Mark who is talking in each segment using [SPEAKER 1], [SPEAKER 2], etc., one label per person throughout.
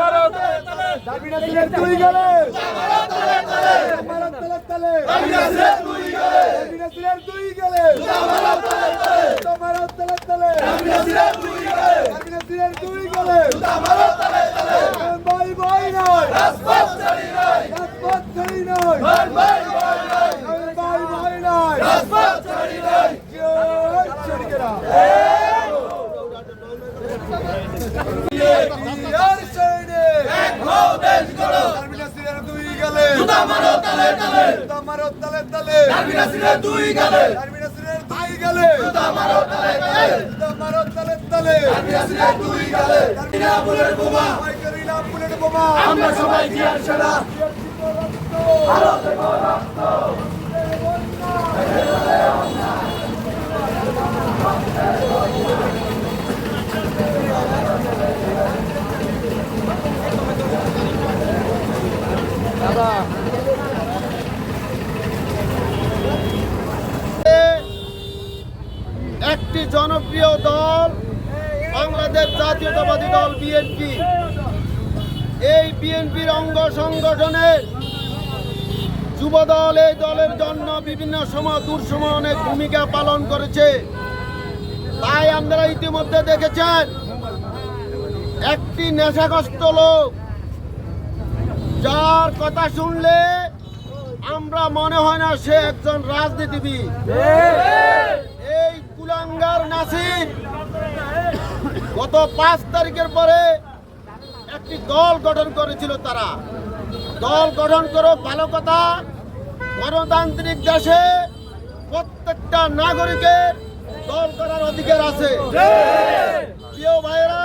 [SPEAKER 1] দাবি নাসিরের দুই গেলে তোমার তলে তলে দাবি নাসিরের দুই গেলে দাবি নাসিরের দুই গেলে তোমার তলে তলে দাবি নাসিরের দুই গেলে দাবি নাসিরের দুই গেলে তোমার তলে তলে ভাই ভাই নয় রাজপথ ছাড়ি নয় রাজপথ ছাড়ি নয় ভাই ভাই নয় ভাই ভাই নয় রাজপথ ছাড়ি নয় জয় চড়কেরা ইয়ার সৈনে এক হও দেশ গড়ো দাবি নাসিরের দুই গেলে জুতা মারো তলে তলে জুতা মারো তলে তলে দাবি নাসিরের দুই গেলে। দাবি নাসিরের দুই গেলে। জুতা মারো তলে তলে। জুতা মারো তলে তলে। দাবি নাসিরের দুই গেলে। বুলেট বোমা। ভাই করি না বুলেট বোমা। আমরা সবাই জিয়ার সেনা
[SPEAKER 2] জনপ্রিয় দল বাংলাদেশ জাতীয়তাবাদী দল বিএনপি। এই বিএনপির অঙ্গ সংগঠনের যুবদল এই দলের জন্য বিভিন্ন সময় দুঃসময় অনেক ভূমিকা পালন করেছে। তাই আপনারা ইতিমধ্যে দেখেছেন একটি নেশাগ্রস্ত লোক যার কথা শুনলে আমরা মনে হয় না সে একজন রাজনীতিবিদ। এই কুলাঙ্গার নাসির গত পাঁচ তারিখের পরে একটি দল গঠন করেছিল তারা। দল গঠন করে ভালো কথা, গণতান্ত্রিক দেশে প্রত্যেকটা নাগরিকের দল করার অধিকার আছে। প্রিয় ভাইরা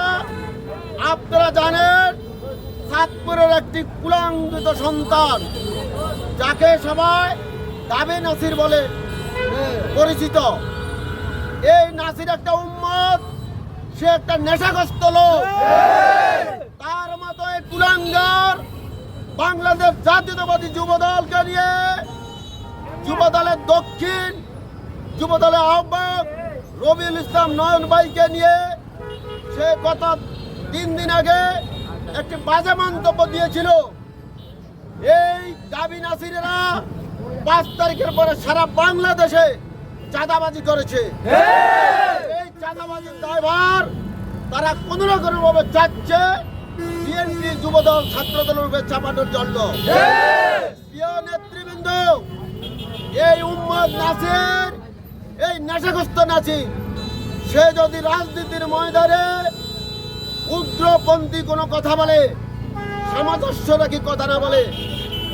[SPEAKER 2] আপনারা জানেন চাঁদপুরের একটি কুলাঙ্গিত সন্তান, যাকে সবাই দাবে নাসির বলে পরিচিত। এই নাসির একটা সে একটা নেশাগ্রস্ত লোক। তার মতো এই বাংলাদেশ জাতীয়তাবাদী যুব দলকে নিয়ে যুব দলের দক্ষিণ যুব দলের আহ্বায়ক রবিউল ইসলাম নয়ন ভাইকে নিয়ে সে গত তিন দিন আগে একটি বাজে মন্তব্য দিয়েছিল। এই দাবি নাসিরেরা পাঁচ তারিখের পরে সারা বাংলাদেশে চাঁদাবাজি করেছে। দায়ভার তারা কোন রকম ভাবে চাচ্ছে বিএনপি যুবদল ছাত্র দলের উপরে চাপানোর জন্য। প্রিয় নেতৃবৃন্দ এই উম্মদ নাসির এই নেশাগ্রস্ত নাসির সে যদি রাজনীতির ময়দানে উগ্রপন্থী কোনো কথা বলে সামঞ্জস্য নাকি কথা না বলে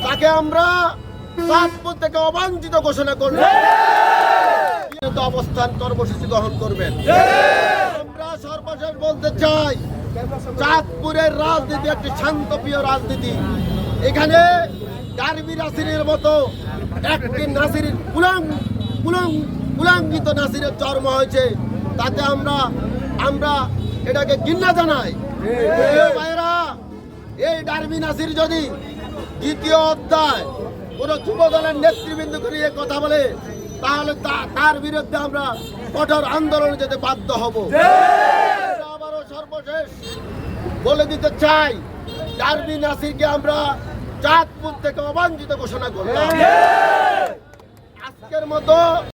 [SPEAKER 2] তাকে আমরা চাঁদপুর থেকে অবাঞ্ছিত ঘোষণা করব। বিরত অবস্থান কর্মসূচি গ্রহণ করবেন। আমরা সর্বশেষ বলতে চাই, চাঁদপুরের রাজনীতি একটি শান্তপ্রিয় রাজনীতি। এখানে ডারবি নাসিরের মতো একটি নাসিরের কুলাং কুলাং কুলাঙ্গিত নাসিরের জন্ম হয়েছে। তাতে আমরা আমরা এটাকে ঘৃণা জানাই। ভাইরা এই ডারবি নাসির যদি দ্বিতীয় অধ্যায় কোনো যুব দলের নেতৃবৃন্দ করে কথা বলে তাহলে তার বিরুদ্ধে আমরা কঠোর আন্দোলন যেতে বাধ্য হব। আবারও সর্বশেষ বলে দিতে চাই ডারবি নাসিরকে আমরা চাঁদপুর থেকে অবাঞ্ছিত ঘোষণা করলাম। আজকের মতো